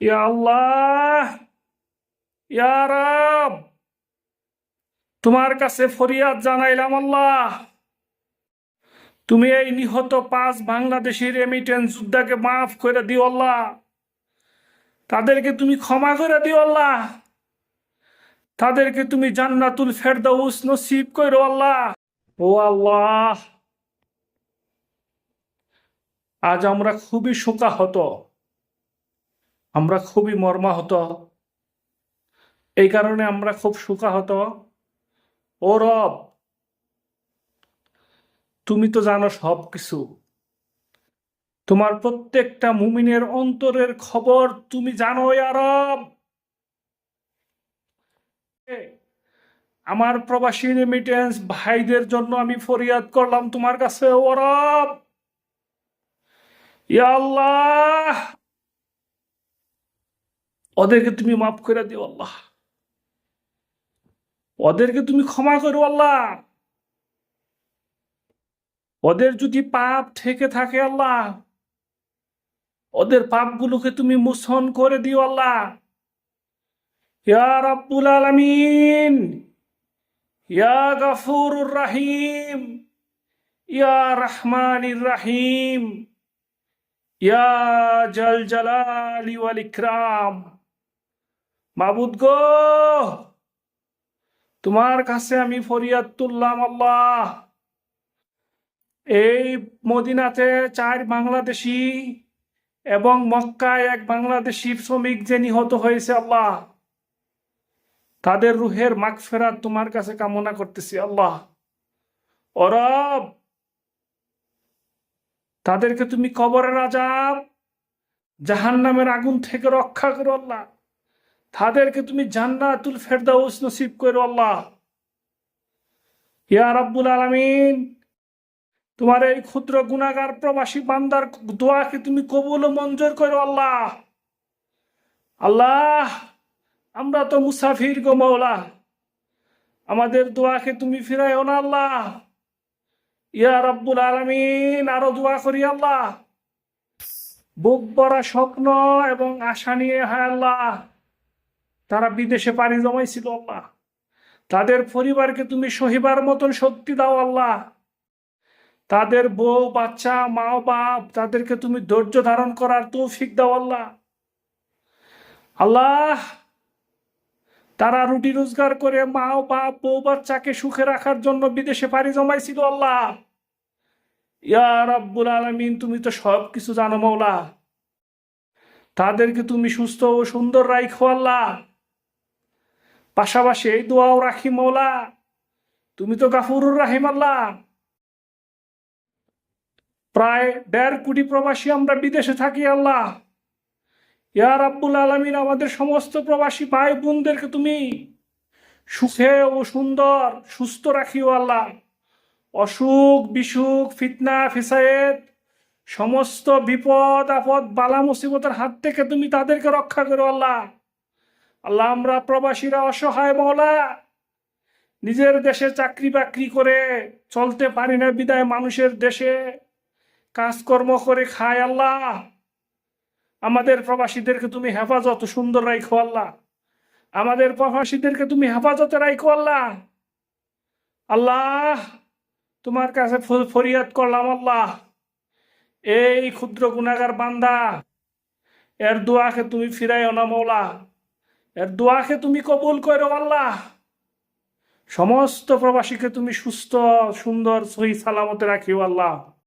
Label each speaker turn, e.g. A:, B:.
A: ইয়া আল্লাহ ইয়া রব তোমার কাছে ফরিয়াদ জানাইলাম আল্লাহ। তুমি এই নিহত পাঁচ বাংলাদেশি রেমিটেন্স যোদ্ধাকে মাফ করে দিও আল্লাহ। তাদেরকে তুমি ক্ষমা করে দিও আল্লাহ। তাদেরকে তুমি জান্নাতুল ফেরদাউস নসিব করো আল্লাহ। ও আল্লাহ, আজ আমরা খুবই শোকাহত। আমরা খুবই মর্মাহত। এই কারণে আমরা খুব শোকাহত। ও রব, তুমি তো জানো সব কিছু তোমার প্রত্যেকটা মুমিনের অন্তরের খবর তুমি জানো ইয়া রব। আমার প্রবাসী রেমিটেন্স ভাইদের জন্য আমি ফরিয়াদ করলাম তোমার কাছে, ও রব। ইয়া আল্লাহ! ওদেরকে তুমি মাফ করে দিও আল্লাহ। ওদেরকে তুমি ক্ষমা করো আল্লাহ। ওদের যদি পাপ থেকে থাকে আল্লাহ, ওদের পাপগুলোকে তুমি মোচন করে দিও আল্লাহ। রাব্বুল আলামিন, ইয়া গাফুরুর রাহিম, ইয়া রহমানির রাহিম, ইয়া জল জালালি ইকরাম। মাবুদ গো! তোমার কাছে আমি ফরিয়াদ তুললাম, আল্লাহ। এই মদিনাতে চার বাংলাদেশি এবং মক্কায় এক বাংলাদেশি শ্রমিক যে নিহত হয়েছে, আল্লাহ। তাদের রুহের মাগফেরাত তোমার কাছে কামনা করতেছি, আল্লাহ। অরব তাদেরকে তুমি কবরের আজাব জাহান নামের আগুন থেকে রক্ষা করো, আল্লাহ। তাদেরকে তুমি জান্নাতুল ফেরদাউস নসিব করো আল্লাহ। ইয়া রাব্বুল আলামিন, তোমার এই ক্ষুদ্র গুণাগার প্রবাসী বান্দার দোয়াকে তুমি কবুল ও মঞ্জুর করো আল্লাহ। আল্লাহ, আমরা তো মুসাফির গো মৌলা আমাদের দোয়াকে তুমি ফিরাইও না আল্লাহ। ইয়া রাব্বুল আলামিন, আরও দোয়া করি আল্লাহ। বুক ভরা স্বপ্ন এবং আশা নিয়ে হায় আল্লাহ। তারা বিদেশে পাড়ি জমাইছিল আল্লাহ। তাদের পরিবারকে তুমি সহিবার মতন শক্তি দাও আল্লাহ। তাদের বউ, বাচ্চা, মা, বাপ, তাদেরকে তুমি ধৈর্য ধারণ করার তৌফিক দাও আল্লাহ। আল্লাহ, তারা রুটি রোজগার করে মা, বাপ, বউ, বাচ্চাকে সুখে রাখার জন্য বিদেশে পাড়ি জমাইছিল আল্লাহ। ইয়া রাব্বুল আলামিন, তুমি তো সব কিছু জানো মৌলা তাদেরকে তুমি সুস্থ ও সুন্দর রাখো আল্লাহ। পাশাপাশি এই দোয়াও রাখি মৌলা তুমি তো গাফুরুর রাহিম আল্লাহ। প্রায় দেড় কোটি প্রবাসী আমরা বিদেশে থাকি আল্লাহ। ইয়ার আব্বুল আলমিন, আমাদের সমস্ত প্রবাসী ভাই বোনদেরকে তুমি সুখে ও সুন্দর, সুস্থ রাখিও আল্লাহ। অসুখ, বিসুখ, ফিতনা, ফিসায়েত, সমস্ত বিপদ, আপদ, বালা, মুসিবতের হাত থেকে তুমি তাদেরকে রক্ষা করো আল্লাহ। আল্লাহ আমরা প্রবাসীরা অসহায় মহলা। নিজের দেশে চাকরি বাকরি করে চলতে পারি না বিদায় মানুষের দেশে। কাজকর্ম করে খায় আল্লাহ। আমাদের প্রবাসীদেরকে তুমি হেফাজত, সুন্দর রাখো আল্লাহ। আমাদের প্রবাসীদেরকে তুমি হেফাজতে রাখো আল্লাহ। আল্লাহ, তোমার কাছে ফরিয়াদ করলাম আল্লাহ। এই ক্ষুদ্র গুণাগার বান্দা, এর দোয়াকে তুমি ফিরাইও না মৌলা। এর দোয়াকে তুমি কবুল করো আল্লাহ। সমস্ত প্রবাসীকে তুমি সুস্থ, সুন্দর, সহি সালামতে রাখিও আল্লাহ।